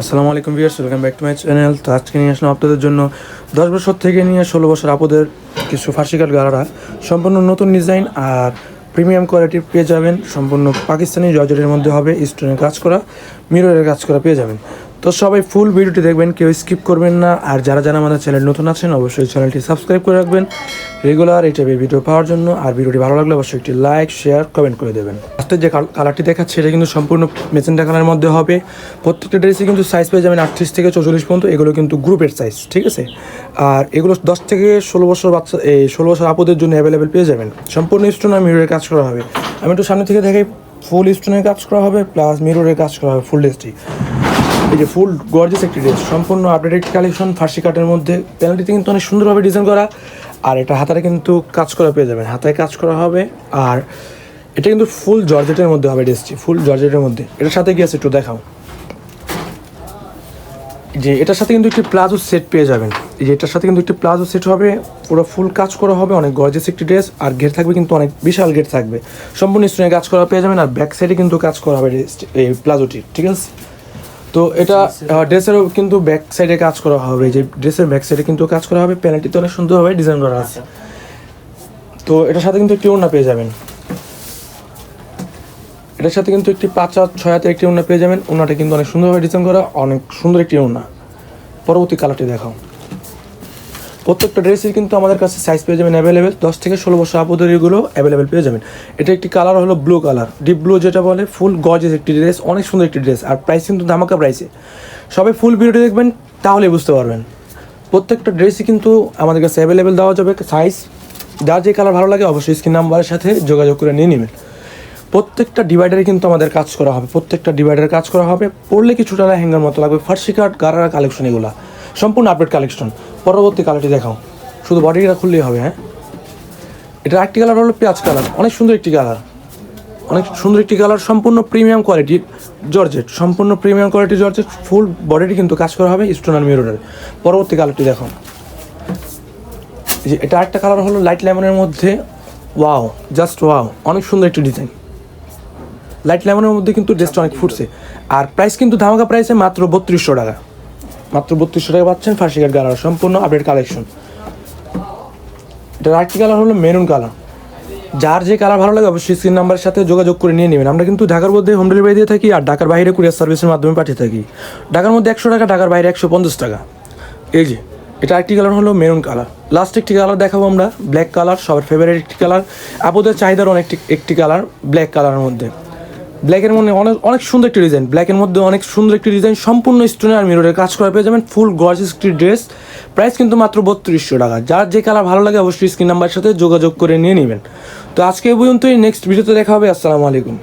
আসসালামু আলাইকুম viewers, welcome back to my channel. তো আজকে নিয়ে আসলাম আপনাদের জন্য দশ বছর থেকে নিয়ে ষোলো বছর আপদের কিছু ফার্সিকাল গাড়ারা সম্পূর্ণ নতুন ডিজাইন আর প্রিমিয়াম কোয়ালিটির পেয়ে যাবেন। সম্পূর্ণ পাকিস্তানি জর্জেটের মধ্যে হবে, স্টোনের কাজ করা, মিররের কাজ করা পেয়ে যাবেন। তো সবাই ফুল ভিডিওটি দেখবেন, কেউ স্কিপ করবেন না। আর যারা যারা আমাদের চ্যানেল নতুন আছেন, অবশ্যই চ্যানেলটি সাবস্ক্রাইব করে রাখবেন। রেগুলার এই টাইপের ভিডিও পাওয়ার জন্য। আর ভিডিওটি ভালো লাগলে অবশ্যই একটি লাইক শেয়ার কমেন্ট করে দেবেন। আজকে যে কাল- কালারটি দেখাচ্ছে, এটা কিন্তু সম্পূর্ণ মেজেন্টা কালারের মধ্যে হবে। প্রত্যেকটা ড্রেসে কিন্তু সাইজ পেয়ে যাবেন আটত্রিশ থেকে চৌচল্লিশ পর্যন্ত। এগুলো কিন্তু গ্রুপের সাইজ ঠিক আছে? আর এগুলো দশ থেকে ষোলো বছর বাচ্চা এই ষোলো বছর আপদের জন্য অ্যাভেলেবেল পেয়ে যাবেন। সম্পূর্ণ স্টোন আর মিররের কাজ করা হবে। আমি একটু সামনে থেকে দেখাই ফুল স্টোনের কাজ করা হবে প্লাস মিররের কাজ করা হবে ফুল ড্রেসটি এই যে ফুল গর্জেস একটি ড্রেস সম্পূর্ণ আপডেটেড কালেকশন ফার্সি কাটের মধ্যে। প্যানেলটিতে কিন্তু অনেক সুন্দরভাবে ডিজাইন করা। আর এটা হাতারে কিন্তু কাজ করা পেয়ে যাবেন। হাতায় কাজ করা হবে। আর এটা কিন্তু ফুল জর্জেটের মধ্যে হবে ড্রেসটি ফুল জর্জেটের মধ্যে। এটার সাথে আছে একটু দেখাও। যে এটার সাথে কিন্তু একটি প্লাজো সেট পেয়ে যাবেন। এই যে এটার সাথে কিন্তু একটি প্লাজো সেট হবে। পুরো ফুল কাজ করা হবে। অনেক গর্জেস একটি ড্রেস আর গেট থাকবে কিন্তু অনেক বিশাল গেট থাকবে। সম্পূর্ণ স্টোনে কাজ করা পেয়ে যাবেন। আর ব্যাক সাইডে কিন্তু কাজ করা হবে এই প্লাজোটি ঠিক আছে? তো এটা ড্রেসের কিন্তু ব্যাক সাইডে কাজ করা হবে, যে ড্রেসের ব্যাক সাইডে কিন্তু কাজ করা হবে প্যানেলটিতে অনেক সুন্দরভাবে ডিজাইন করা আছে। তো এটার সাথে কিন্তু একটি ওড়না পেয়ে যাবেন। এটার সাথে কিন্তু একটি পাঁচ হাত, ছয় হাতে একটি ওড়না পেয়ে যাবেন। ওড়নাটা কিন্তু অনেক সুন্দরভাবে ডিজাইন করা, অনেক সুন্দর একটি ওড়না। পরবর্তী কালারটি দেখাও। প্রত্যেকটা ড্রেসের কিন্তু আমাদের কাছে সাইজ পেয়ে যাবেন অ্যাভেলেবেল দশ থেকে ষোলো বছর আপদের এগুলো অ্যাভেলেবেল পেয়ে যাবেন। এটা একটি কালার হলো ব্লু কালার ডিপ ব্লু যেটা বলে ফুল গজেস একটি ড্রেস অনেক সুন্দর একটি ড্রেস আর প্রাইস কিন্তু ধামাকা প্রাইসে সবাই ফুল ভিডিওটি দেখবেন তাহলে বুঝতে পারবেন। প্রত্যেকটা ড্রেসই কিন্তু আমাদের কাছে অ্যাভেলেবেল দেওয়া যাবে সাইজ যার যে কালার ভালো লাগে অবশ্যই স্ক্রিন নাম্বারের সাথে যোগাযোগ করে নিয়ে নেবেন। প্রত্যেকটা ডিভাইডারে কিন্তু আমাদের কাজ করা হবে। প্রত্যেকটা ডিভাইডারে কাজ করা হবে। পড়লে কিছুটা হ্যাঙ্গার মতো লাগবে। ফার্সি কার্ড গারারা কালেকশন এগুলা। সম্পূর্ণ আপডেট কালেকশন পরবর্তী কালারটি দেখাও। শুধু বডিটা খুললেই হবে হ্যাঁ? এটা একটি কালার হলো পেঁয়াজ কালার অনেক সুন্দর একটি কালার অনেক সুন্দর একটি কালার সম্পূর্ণ প্রিমিয়াম কোয়ালিটি জর্জেট। সম্পূর্ণ প্রিমিয়াম কোয়ালিটি জর্জেট ফুল বডিটি কিন্তু কাজ করা হবে স্টোন আর মিররের পরবর্তী কালারটি দেখো যে এটা একটা কালার হলো লাইট লেমনের মধ্যে ওয়াও জাস্ট ওয়াও অনেক সুন্দর একটি ডিজাইন লাইট লেমনের মধ্যে কিন্তু ড্রেসটা অনেক ফুটছে। আর প্রাইস কিন্তু ধামাকা প্রাইসে মাত্র বত্রিশশো টাকা। মাত্র বত্রিশশো টাকা পাচ্ছেন, ফার্সি কার্ড কালার সম্পূর্ণ আপডেট কালেকশন এটা আরেকটি কালার হলো মেরুন কালার যার যে কালার ভালো লাগে অবশ্যই স্ক্রিন নাম্বারের সাথে যোগাযোগ করে নিয়ে নেবেন। আমরা কিন্তু ঢাকার মধ্যে হোম ডেলিভারি দিয়ে থাকি আর ঢাকার বাইরে কুরিয়ার সার্ভিসের মাধ্যমে পাঠিয়ে থাকি। ঢাকার মধ্যে একশো টাকা, ঢাকার বাইরে একশো পঞ্চাশ টাকা। এই যে এটা একটি কালার হলো মেরুন কালার লাস্ট একটি কালার দেখাবো আমরা ব্ল্যাক কালার সবার ফেভারিট একটি কালার আপদের চাহিদার অনেক একটি কালার ব্ল্যাক কালারের মধ্যে। ব্ল্যাকের মধ্যে অনেক অনেক সুন্দর একটি ডিজাইন ব্ল্যাকের মধ্যে অনেক সুন্দর একটি ডিজাইন সম্পূর্ণ স্টোনে আর মিররের কাজ করা পেয়ে যাবেন। ফুল গর্জেস একটি ড্রেস প্রাইস কিন্তু মাত্র বত্রিশশো টাকা। যার যে কালার ভালো লাগে অবশ্যই স্ক্রিন নাম্বারের সাথে যোগাযোগ করে নিয়ে নেবেন। তো আজকে এই পর্যন্তই। নেক্সট ভিডিওতে দেখা হবে। আসসালামু আলাইকুম।